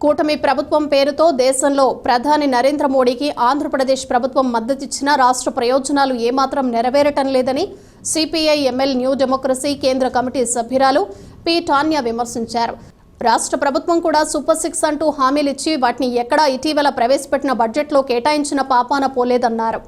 కూటమి ప్రభుత్వం పేరుతో దేశంలో ప్రధాని నరేంద్ర మోడీకి ఆంధ్రప్రదేశ్ ప్రభుత్వం మద్దతిచ్చిన రాష్ట్ర ప్రయోజనాలు ఏమాత్రం నెరవేరటం లేదని సిపిఐ ఎంఎల్ న్యూ డెమోక్రసీ కేంద్ర కమిటీ సభ్యురాలు పి టాన్యా విమర్శించారు. రాష్ట్ర ప్రభుత్వం కూడా సూపర్ సిక్స్ అంటూ హామీలిచ్చి వాటిని ఎక్కడా ఇటీవల ప్రవేశపెట్టిన బడ్జెట్లో కేటాయించిన పాపాన పోలేదన్నారు.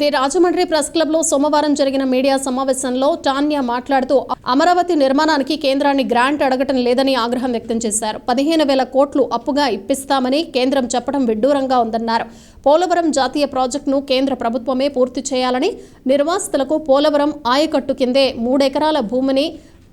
ది రాజమండ్రి ప్రెస్ క్లబ్లో సోమవారం జరిగిన మీడియా సమావేశంలో టాన్యా మాట్లాడుతూ అమరావతి నిర్మాణానికి కేంద్రాన్ని గ్రాంట్ అడగటం లేదని ఆగ్రహం వ్యక్తం చేశారు. పదిహేను వేల కోట్లు అప్పుగా ఇప్పిస్తామని కేంద్రం చెప్పడం విడ్డూరంగా ఉందన్నారు. పోలవరం జాతీయ ప్రాజెక్టును కేంద్ర ప్రభుత్వమే పూర్తి చేయాలని నిర్వాసితులకు పోలవరం ఆయకట్టు కిందే మూడెకరాల భూమిని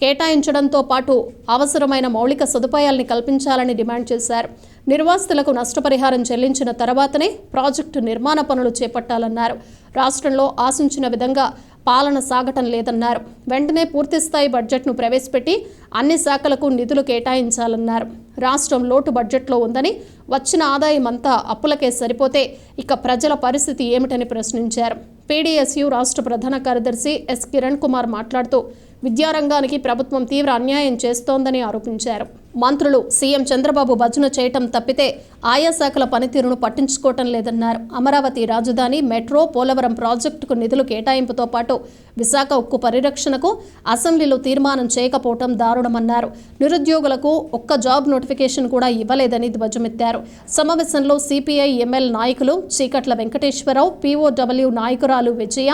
కేటాయించడంతో పాటు అవసరమైన మౌలిక సదుపాయాల్ని కల్పించాలని డిమాండ్ చేశారు. నిర్వాసితులకు నష్టపరిహారం చెల్లించిన తర్వాతనే ప్రాజెక్టు నిర్మాణ పనులు చేపట్టాలన్నారు. రాష్ట్రంలో ఆశించిన విధంగా పాలన సాగటం లేదన్నారు. వెంటనే పూర్తిస్థాయి బడ్జెట్ను ప్రవేశపెట్టి అన్ని శాఖలకు నిధులు కేటాయించాలన్నారు. రాష్ట్రం లోటు బడ్జెట్లో ఉందని వచ్చిన ఆదాయం అంతా అప్పులకే సరిపోతే ఇక ప్రజల పరిస్థితి ఏమిటని ప్రశ్నించారు. పీడీఎస్యు రాష్ట్ర ప్రధాన కార్యదర్శి ఎస్ కిరణ్ కుమార్ మాట్లాడుతూ విద్యారంగానికి ప్రభుత్వం తీవ్ర అన్యాయం చేస్తోందని ఆరోపించారు. మంత్రులు సీఎం చంద్రబాబు భజన చేయటం తప్పితే ఆయా శాఖల పనితీరును పట్టించుకోవటం లేదన్నారు. అమరావతి రాజధాని మెట్రో పోలవరం ప్రాజెక్టుకు నిధులు కేటాయింపుతో పాటు విశాఖ ఉక్కు పరిరక్షణకు అసెంబ్లీలో తీర్మానం చేయకపోవటం దారుణమన్నారు. నిరుద్యోగులకు ఒక్క జాబ్ నోటిఫికేషన్ కూడా ఇవ్వలేదని ధ్వజమెత్తారు. సమావేశంలో సిపిఐ ఎంఎల్ నాయకులు చీకట్ల వెంకటేశ్వరరావు పీఓడబ్ల్యూ నాయకురాలు విజయ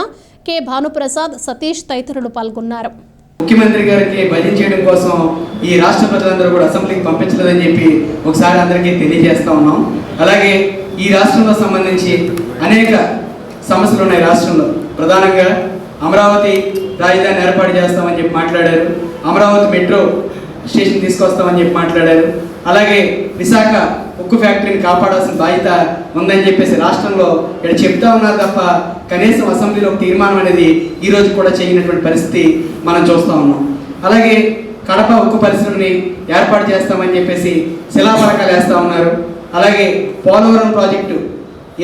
కె. భానుప్రసాద్ సతీష్ తదితరులు పాల్గొన్నారు. ముఖ్యమంత్రి గారికి భజన చేయడం కోసం ఈ రాష్ట్ర ప్రజలందరూ కూడా అసెంబ్లీకి పంపించలేదని చెప్పి ఒకసారి అందరికీ తెలియజేస్తా ఉన్నాం. అలాగే ఈ రాష్ట్రంలో సంబంధించి అనేక సమస్యలు ఉన్నాయి రాష్ట్రంలో. ప్రధానంగా అమరావతి రాజధాని ఏర్పాటు చేస్తామని చెప్పి మాట్లాడారు. అమరావతి మెట్రో స్టేషన్ తీసుకొస్తామని చెప్పి మాట్లాడారు. అలాగే విశాఖ ఉక్కు ఫ్యాక్టరీని కాపాడాల్సిన బాధ్యత ఉందని చెప్పేసి రాష్ట్రంలో ఇక్కడ చెప్తా ఉన్నారు తప్ప కనీసం అసెంబ్లీలో ఒక తీర్మానం అనేది ఈ రోజు కూడా చేయనటువంటి పరిస్థితి మనం చూస్తూ ఉన్నాం. అలాగే కడప ఉక్కు పరిశ్రమని ఏర్పాటు చేస్తామని చెప్పేసి శిలాఫలకాలు వేస్తూ ఉన్నారు. అలాగే పోలవరం ప్రాజెక్టు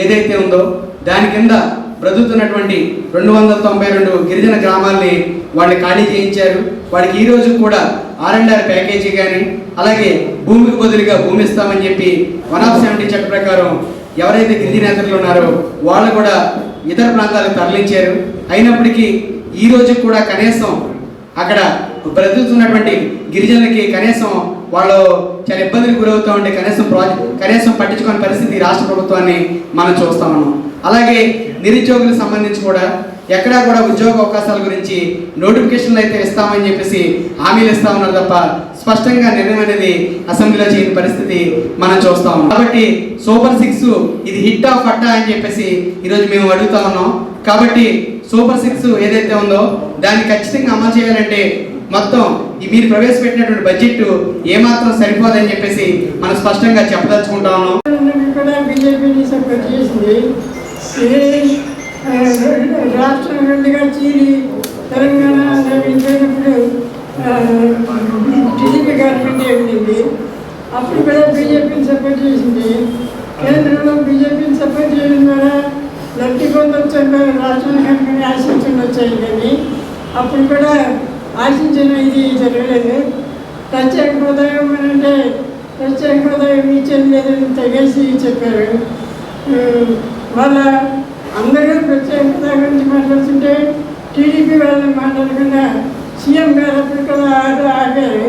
ఏదైతే ఉందో దాని కింద బ్రతుకుతున్నటువంటి రెండు వందల తొంభై రెండు గిరిజన గ్రామాల్ని వాళ్ళు ఖాళీ చేయించారు. వాడికి ఈ రోజు కూడా ఆర్ అండ్ ఆర్ ప్యాకేజీ కానీ అలాగే భూమికి బదులుగా భూమి ఇస్తామని చెప్పి వన్ ఆఫ్ సెవెంటీ చట్ట ప్రకారం ఎవరైతే గిరిజనేతలు ఉన్నారో వాళ్ళు కూడా ఇతర ప్రాంతాలకు తరలించారు. అయినప్పటికీ ఈ రోజు కూడా కనీసం అక్కడ బ్రతుకుతున్నటువంటి గిరిజనులకి కనీసం వాళ్ళు చాలా ఇబ్బందులకు గురవుతూ ఉంటే కనీసం ప్రాజెక్ట్ కనీసం పట్టించుకునే పరిస్థితి రాష్ట్ర ప్రభుత్వాన్ని మనం చూస్తా ఉన్నాం అలాగే నిరుద్యోగులకు సంబంధించి కూడా ఎక్కడా కూడా ఉద్యోగ అవకాశాల గురించి నోటిఫికేషన్లు అయితే ఇస్తామని చెప్పేసి హామీలు ఇస్తా ఉన్నారు తప్ప స్పష్టంగా నిర్ణయం అనేది అసెంబ్లీలో చేయని పరిస్థితి మనం చూస్తా ఉన్నాం. కాబట్టి సూపర్ సిక్స్ ఇది హిట్ ఆఫ్ అట్టా అని చెప్పేసి ఈరోజు మేము అడుగుతా ఉన్నాం. కాబట్టి సూపర్ సిక్స్ ఏదైతే ఉందో దాన్ని ఖచ్చితంగా అమలు చేయాలంటే మొత్తం మీరు ప్రవేశపెట్టినటువంటి బడ్జెట్ ఏమాత్రం సరిపోదని చెప్పేసి మనం స్పష్టంగా చెప్పదలుచుకుంటా ఉన్నాం అందరికీ కూడా బీజేపీని సపోర్ట్ చేసింది ఇది ఆ, రాష్ట్రం రెండుగా చీరి తెలంగాణ వెళ్ళిపోయినప్పుడు టీడీపీ గవర్నమెంట్ ఉండింది అప్పుడు కూడా బీజేపీని సపోర్ట్ చేసింది. కేంద్రంలో బీజేపీని సపోర్ట్ చేయడం ద్వారా లబ్ధి పొందొచ్చు రాష్ట్రానికి కనుక ఆశించుండొచ్చాయి కానీ అప్పుడు కూడా ఆశించిన ఇది జరగలేదు. ప్రత్యేక హృదయం అంటే ప్రత్యేక హృదయం ఇచ్చేది లేదని తగేసి చెప్పారు. వాళ్ళ అందరూ ప్రత్యేకత గురించి మాట్లాడుతుంటే టీడీపీ వాళ్ళని మాట్లాడకుండా సీఎం గారు అప్పుడు కూడా ఆగారు